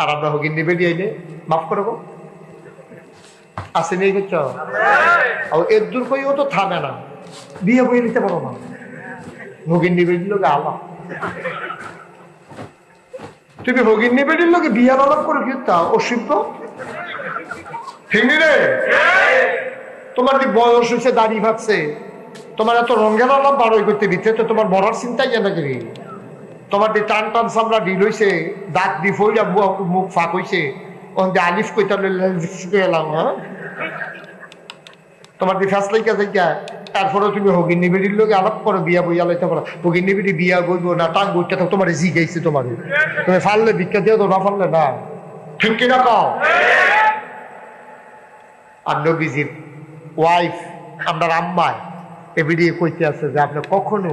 আর আমরা হগিন নিবে দিয়ে মাফ করব আসে নেই করছ এর দূর কইও তো থামে না। বিয়ে বই নিতে পারো না। হগিন নিবে দিল আল্লাহ। তুমি হগিন নিবে দিল বিয়ার আলাপ করে কি তা অসিদ্ধ ঠিক রে? তোমার কি বয়স হয়েছে দাড়ি ভাবছে তোমার এত রঙের আলাপ বারোই করতে দিচ্ছে তো তোমার মরার চিন্তাই জানা করি। তোমার যে টান টান সামরা ঢিল হয়েছে দাঁত দি ফইরা মুখ- ফাঁক হয়েছে ওখান দিয়ে আলিফ কইতে এলাম হ্যাঁ তোমার দি ফ্যাস লাইকা যাইকা তারপরে তুমি হগিন নিবিড়ির লোক আলাপ করো, বিয়া বইয়া লাইতে পারো। হগিন নিবিড়ি বিয়া বইবো না টাং বইটা তো তোমার জি গাইছে তোমার। তুমি ফাললে ভিক্ষা দিয়ে তো না ফাললে না? ঠিক কিনা কও? আর নবীজির ওয়াইফ আপনার আম্মায় এ বেরিয়ে কইতে আছে যে আপনি কখনো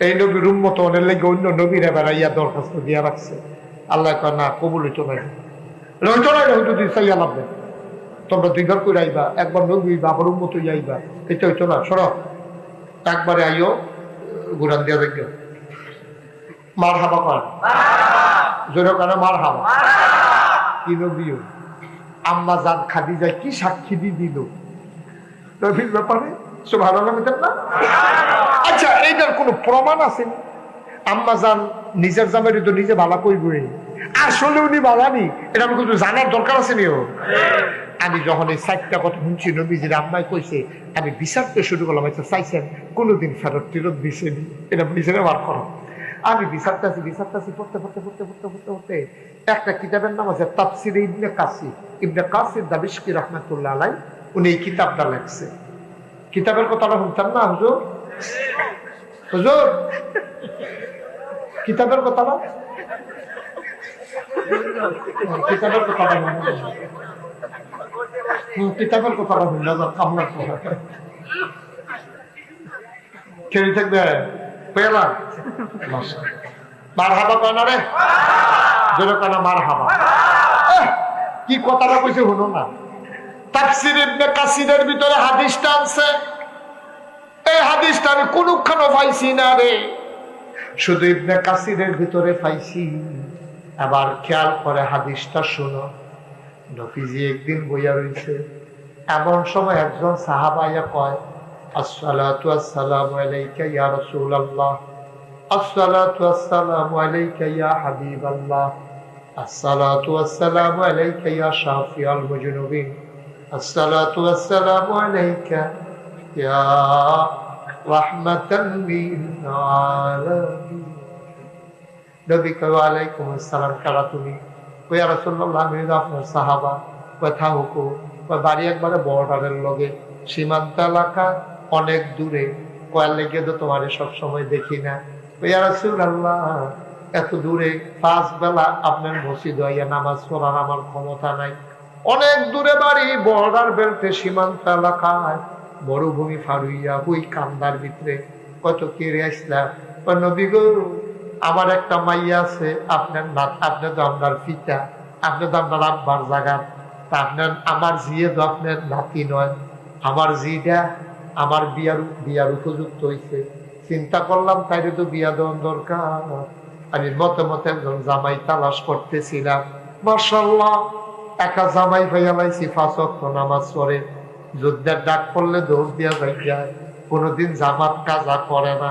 এই নবীর উন্মত অনেক লেগে অন্য নবীরা বেড়াইয়া দরখাস্ত দিয়া রাখছে। আল্লাহ কয়, না, কবুল হইতো না না। তোমরা করে আইবা, একবার নবী উন্মত আইবা। এটা হইতো না, সর। একবারে আইও গুরান দিয়া মার হাবা কর জোরে কানে মার হাবা কি নবীও আম্মা জান খাদি যায় কি সাক্ষী দিয়ে দিল? নবীর ব্যাপারে সব ভালো লাগতেন না? আচ্ছা এইটার কোনো প্রমাণ আছে আম্মা জান নিজের জামের তো নিজে ভালো করবে আসলে উনি বালানি এটা আমি কিন্তু জানার দরকার আছে নিও। আমি যখন এই সাইটটা কথা শুনছি, নবীজির আম্মাই কইছে, আমি বিচারতে শুরু করলাম আচ্ছা চাইছেন, কোনোদিন ফেরত টিরত দিছেনি এটা বিচারে বার করো। আমি বিচারতে আছি বিচারতে আছি পড়তে পড়তে পড়তে পড়তে পড়তে পড়তে, একটা কিতাবের নাম আছে, তাফসির ইবনে কাসি ইবনে কাসির দাবিশকি রহমাতুল্লাহ আলাই উনি এই কিতাবটা লেখছে। কিতাবের কথাটা শুনতেন না হুজুর? হুজুর কিতাবের কথাটা হুম, কিতাবের কথাটা শুনবেন। হুম, কিতাবের শুনলে কামনা করে। খেয়ে থাকবে? পেলাম মার হাবা না রে? জোরে কয় না মার হাবা কি কথাটা কইছে শুনো না। তাফসির ইবনে কাসিরের ভিতরে হাদিসটা আছে এই হাদিসটা আমি কোনখানো পাইছি না রে। শুধু ইবনে কাসিরের ভিতরে পাইছি। আবার খেয়াল করে হাদিসটা শুনো। নফিজি একদিন বইয়া রয়েছে এমন সময় একজন সাহাবাইয়া কয়, আসসালাতু আসসালামু আলাইকা ইয়া রাসূলুল্লাহ, আসসালাতু আসসালামু আলাইকা ইয়া হাবিবাল্লাহ, আসসালাতু আসসালামু আলাইকা ইয়া শাফিউল মুজনুবিন, আসসালাতু আসসালামু আলাইকা يا رحمة للعالمين নবী কয় আলাইকুম আসসালাম কারা তুমি কই রাসূলুল্লাহ আমি হইলো আপনার সাহাবা কথা হুকু কয় বাড়ি একবারে বর্ডারের লগে সীমান্ত এলাকা অনেক দূরে কয়ার লেগে তো তোমারে সব সময় দেখি না কই রাসূলুল্লাহ এত দূরে পাঁচ বেলা আপনার মসজিদ হইয়া নামাজ পড়ার আমার ক্ষমতা নাই অনেক দূরে বাড়ি বর্ডার বেলতে সীমান্ত এলাকায় মরুভূমি ফারুইয়া হুই কান্দার ভিতরে কত কেড়ে আসলাম নবী গো, আমার একটা মাইয়া আছে, আপনার না আপনি তো আপনার পিতা আপনি তো আপনার আব্বার জায়গা তা আপনার, আমার জিয়ে তো আপনার নাতি নয়। আমার জিটা আমার বিয়ার বিয়ার উপযুক্ত হইছে। চিন্তা করলাম তাইলে তো বিয়া দেওয়ার দরকার। আমি মতে মতে একজন জামাই তালাশ করতেছিলাম। মার্শাল্লাহ একা জামাই ভাইয়া লাইছি ফাঁসক নামাজ পড়ে। যুদ্ধের ডাক পড়লে দৌড় দিয়া যাই যায় কোনোদিন জামাত কাজা করে না।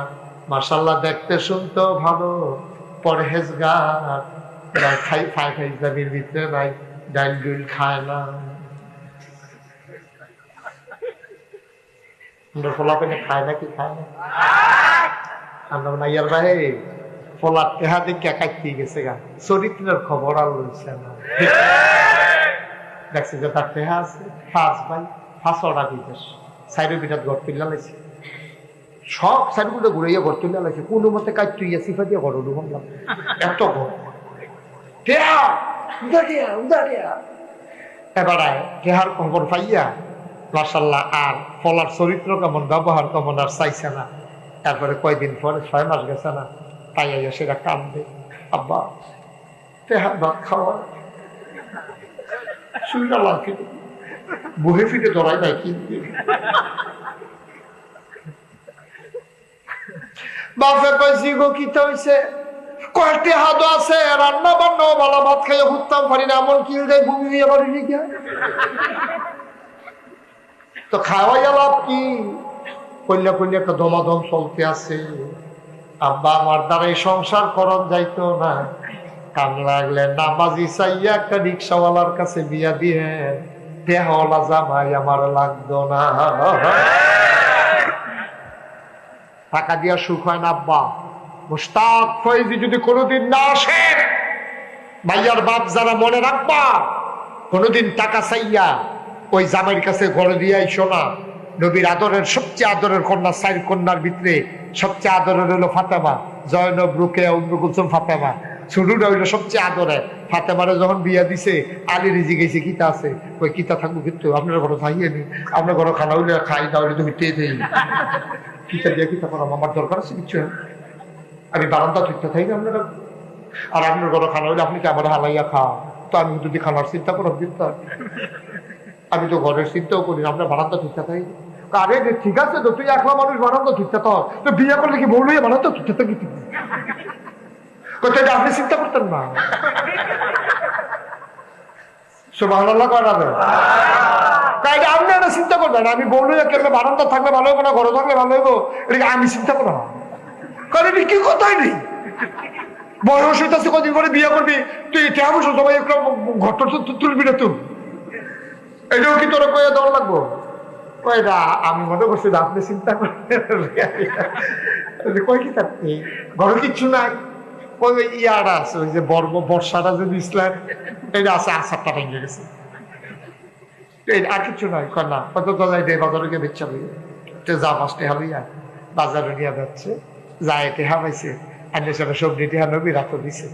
মার্শাল্লাহ দেখতে শুনতেও ভালো, পরহেজগার। খাই খাই খাই, জামির ভিতরে নাই, ডাইল ডুইল খায় না। আমরা ফোলা পেনে খায় না কি খায় না? আমরা নাইয়ার ভাই ফোলার টেহা দেখে কাটতে গেছে গা। চরিত্রের খবর আর লইছে না। দেখছে যে তার টেহা আছে ফাঁস ভাই। ফাঁস অর্ডার বিদেশ সাইডের বিরাট ঘর তুলিয়া লাইছে। সব সাইডগুলো ঘুরাইয়া ঘর তুলিয়া লাইছে। কোনো মতে কাজ তুইয়া সিফা দিয়ে ঘর ঢুকলাম এত ঘর। খবর পাইয়া আর ফলার চরিত্র কেমন, ব্যবহার কেমন আর চাইছে না। তারপরে কয়দিন পরে, ছয় মাস গেছে না পাইয়া সেটা কান্দে। আব্বা তেহার ভাত খাওয়া। শুনটা লাগছে বুহে ফিটে ধরাই নাই। কিন্তু বাপে কইছি গো, কি হইছে? কয়েকটি হাত আছে, রান্না বান্না ভালো, ভাত খাইয়ে ঘুরতাম পারি না, এমন কি যায় ঘুমি হয়ে পারি গিয়া? তো খাওয়াই লাভ কি? কইলে কইলে একটা দমাদম চলতে আছে। আব্বা আমার দ্বারা এই সংসার করন যাইতো না। কাম লাগলে নামাজি চাইয়া একটা রিক্সাওয়ালার কাছে বিয়া দিয়ে দেহওয়ালা জামাই আমার লাগতো না। টাকা দিয়া সুখ হয় না, আব্বা। মুস্তাক যদি কোনোদিন না আসে বাপ যারা মনে রাখবা, কোনোদিন টাকা চাইয়া ওই জামাইয়ের কাছে ঘরে দিয়ে আইসো না। নবীর আদরের, সবচেয়ে আদরের কন্যা সাইর কন্যার ভিতরে সবচেয়ে আদরের হলো ফাতেমা, জয়নব রুকে উম্মে কুলসুম ফাতেমা। ছোটটা হইল সবচেয়ে আদরে। ফাতেমারে যখন বিয়া দিছে, আলী রিজি গেছে কিতা আছে? ওই কিতা থাকব কিন্তু? আপনার ঘরে খাইয়ে নি। আপনার ঘরে খানা হইলে খাই, না হইলে তো হইতেই দেই কিতা দিয়ে, কিতা করাম? আমার দরকার আছে কিছু আমি বারান্দা তুইতে থাকি আপনারা। আর আপনার ঘরে খানা হইলে আপনি কি আমার হালাইয়া খা তো আমি যদি খানার চিন্তা করো দিতে আমি তো ঘরের চিন্তাও করি না, আপনার বারান্দা তুইতে থাকি আরে, ঠিক আছে তো, তুই একলা মানুষ বারান্দা তুইতে তো বিয়ে করলে কি বলল বারান্দা তুইতে থাকি? কোথায় আপনি চিন্তা করতেন না। সুবহানাল্লাহ করা যাবে তাই আপনি চিন্তা করবেন আমি বলল কেমন বারান্দা থাকলে ভালো হইব না, ঘরে থাকলে ভালো হইব, এটা আমি চিন্তা করব না কারণ এটা কি কথাই নেই বয়স হইতেছে, কদিন করে বিয়ে করবি? তুই বসে সবাই একটা ঘর তুলবি না তুই। এটাও কি তোর কয়ে দেওয়া লাগবো? কয়টা আমি মনে করছি আপনি চিন্তা করেন কয় কি থাকতে ঘরে কিচ্ছু নাই। ওই আছে, ওই যে বর্ষাটা যে এটা আছে আসারটা ভেঙে গেছে। আর কিছু নয় কত দেয়, বাজারে গিয়ে যা হালইয়া বাজারে নিয়ে যাচ্ছে যায় টেহা পাইছে আন্য সেটা সবজি টেহা নবী রাখো দিছে।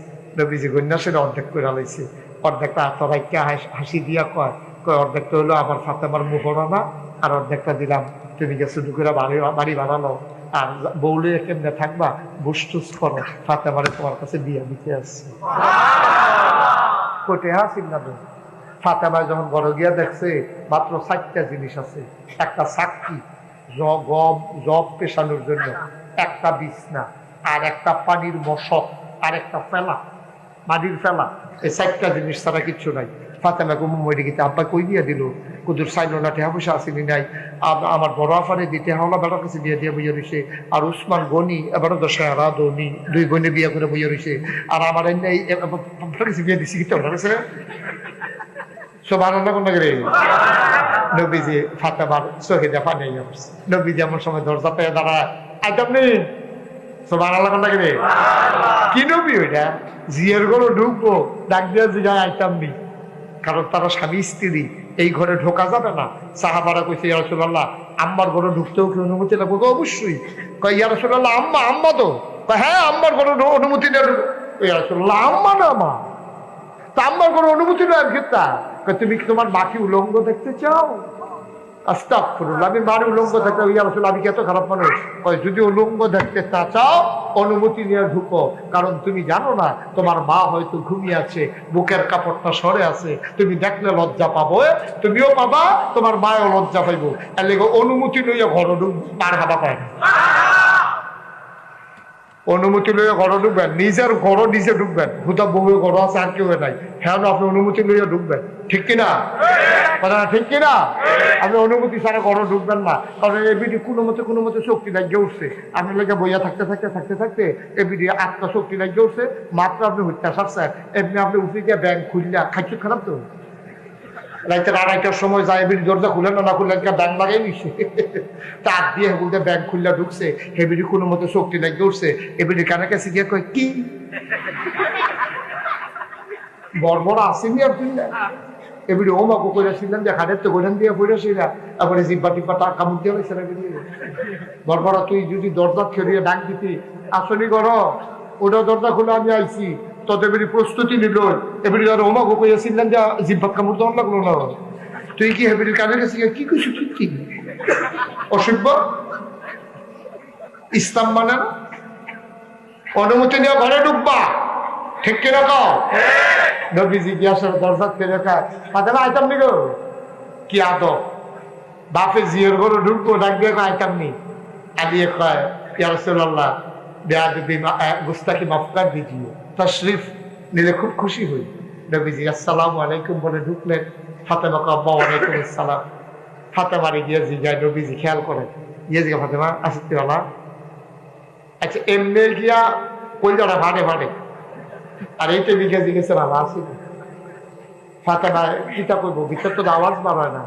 অর্ধেক করে লাইছে। অর্ধেকটা আতরাইকা হাসি দিয়া কয় কয়, অর্ধেকটা হলো আমার ফাতেমার মুহরানা, আর অর্ধেকটা দিলাম, তুমি যে শুধু করে বাড়ি বাড়ি বানালো আর বৌলে কেমনে থাকবা বুসটুস করো ফাতেমারে তোমার কাছে বিয়ে দিতে আসছে কোটে হাসিন না তো ফাতেমা যখন ঘরে গিয়া দেখছে, মাত্র চারটা জিনিস আছে। একটা জ- গম জব পেশানোর জন্য। একটা বিছনা, আর একটা পানির মশক, আর একটা ফেলা, মাটির ফেলা। এই চারটা জিনিস ছাড়া কিচ্ছু নাই। ফাতেমা কুমু মরে আব্বা কই দিয়ে দিল, কুদুর সাইল না, টেহা পয়সা আসেনি নাই। আমার বড় আফারে দিতে হওয়া বেটার কাছে বিয়ে দিয়ে বইয়া রয়েছে আর উসমান গনি দশেরা দনি দুই গনি বিয়ে করে বইয়া রয়েছে আর আমার এনে কাছে বিয়ে দিছি কি তোর কাছে সব আনন্দ কোন করে নবীজি ফাতেমার নবীজি সময় দরজা পেয়ে দাঁড়ায় আইতাম নেই কি নবী ওইটা? জিয়ের ঘরে ঢুকবো, ডাক দিয়ে জিগায় আইতাম নি কারণ তারা স্বামী, স্ত্রী, এই ঘরে ঢোকা যাবে না। সাহাবারা কইছে ইয়ারসুল্লাহ আম্মার ঘরে ঢুকতেও কি অনুমতি লাগবে? তো অবশ্যই। কয় ইয়ারসুল্লাহ আম্মা আম্মা তো। হ্যাঁ আম্মার ঘরে অনুমতি নেই আম্মা না, মা। তা আম্মার ঘরে অনুমতি নেই আর তুমি তোমার বাকি উলঙ্গ দেখতে চাও? আমি উলঙ্গ থাকতে আমি এত খারাপ মানুষ? যদি উলঙ্গ দেখতে তা চাও, অনুমতি নিয়ে ঢুকো। কারণ তুমি জানো না, তোমার মা হয়তো ঘুমিয়ে আছে, বুকের কাপড়টা সরে আছে। তুমি দেখলে লজ্জা পাবো তুমিও পাবা, তোমার মায়ও লজ্জা পাইব। তাহলে অনুমতি লইয়া ঘর ঢুক মার হাবা পায় অনুমতি লইয়া ঘর ঢুকবেন। নিজের ঘর নিজে ঢুকবেন। ভূতা বহু ঘর আছে, আর কেউ নাই। হ্যাঁ আপনি অনুমতি লইয়া ঢুকবেন। ঠিক কিনা? কথাটা ঠিক কিনা? আপনি অনুমতি ছাড়া ঘর ঢুকবেন না। কারণ এবিডি কোনো মতে কোনো মতে শক্তি লাগিয়ে উঠছে। আপনি লেগে বইয়া থাকতে থাকতে থাকতে থাকতে এবিডি আত্মা শক্তি লাগিয়ে উঠছে। মাত্র আপনি হত্যা সারছেন। এমনি আপনি উঠে গিয়ে ব্যাংক খুললা, খাইছে খারাপ তো? রাইতে আড়াইটার সময় যায় এবিডি দরজা খুলে না খুলে একটা ব্যাংক লাগাই নিছে তার দিয়ে বলতে ব্যাংক খুললা ঢুকছে এবিডি কোনো মতে শক্তি লাগিয়ে উঠছে এবিডি কানে কাছে গিয়ে কয়, কি? আসেনি আর তুই? এবারে ও মাকু করেছিলেন যে হাড়ের তো দিয়ে পড়েছিল তারপরে জিব্বা টিব্বা টাকা কামড় দিয়ে সেটা বেরিয়ে তুই যদি দরজা খেলিয়ে ডাক দিতি আসনি কর ওটা দরজা খুলে আমি আইছি। তত এবারে প্রস্তুতি নিল। এবারে আর ওমা গো কইয়াছিলেন যে জিব্বাত কামড় দেওয়ার লাগল না তুই কি হেবির কানের কাছে কি তুই কি? অসভ্য। ইসলাম মানে অনুমতি নিয়ে ঘরে ঢুকবা। ঠিক কিনা কও? নবীজি গিয়াসের দরজা থেকে খায় তাদের আইতাম নি গো? কি আদব? বাপে জিয়ের ঘরে ঢুকবো, ডাক আইতাম নি। আলিয়ে কয়, ইয়া রাসূলুল্লাহ, বেয়াদবি গুস্তাকি মাফ কর দিজিয়ে তশরিফ নিলে খুব খুশি হই। নবীজি, আসসালামু আলাইকুম বলে ঢুকলেন। ফাতেমা কয় আব্বা ওয়ালাইকুম আসসালাম। ফাতেমারে গিয়ে জিগায় নবীজি, খেয়াল করে গিয়ে জিগা ফাতেমা আসতে বাবা? আচ্ছা এমনি গিয়া কইলাটা ভাড়ে ভাড়ে আর এইটা লিখে জিজ্ঞেস বাবা আসি ফাতেমা কিতা করব ভিতর তো আওয়াজ বার হয় না।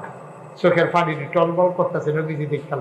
চোখের পানি টলবল করতেছে, নবীজি দেখতে